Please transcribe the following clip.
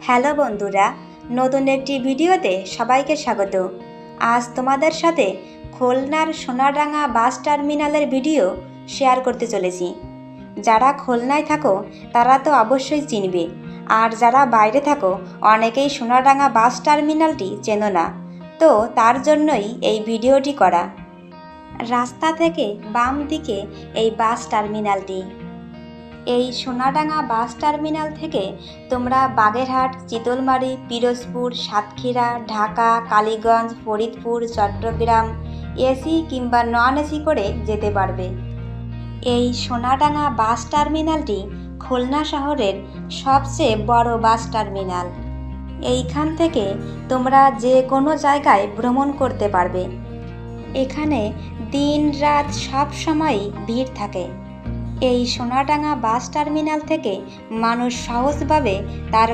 Hello বন্ধুরা, নতুন একটি ভিডিওতে সবাইকে স্বাগত। আজ তোমাদের সাথে খুলনার সোনাডাঙ্গা বাস টার্মিনালের ভিডিও শেয়ার করতে চলেছি। যারা খুলনায় থাকো, তারা তো অবশ্যই চিনবে। আর যারা বাইরে থাকো, অনেকেই সোনাডাঙ্গা বাস টার্মিনালটি চেনো না। তো তার জন্যই এই ভিডিওটি করা। রাস্তা থেকে বাম দিকে এই বাস টার্মিনালটি। এই সোনাডাঙ্গা বাস টার্মিনাল থেকে তোমরা বাগেরহাট, চিতলমারি, পিরোজপুর, সাতক্ষীরা, ঢাকা, কালীগঞ্জ, ফরিদপুর, চট্টগ্রাম এসি কিংবা নন এসি করে যেতে পারবে। এই সোনাডাঙ্গা বাস টার্মিনালটি খুলনা শহরের সবচেয়ে বড় বাস টার্মিনাল। এইখান থেকে তোমরা যে কোনো জায়গায় ভ্রমণ করতে পারবে। এখানে দিন রাত সব সময়ই ভিড় থাকে। এই সোনাডাঙ্গা বাস টার্মিনাল থেকে মানুষ সহজভাবে তার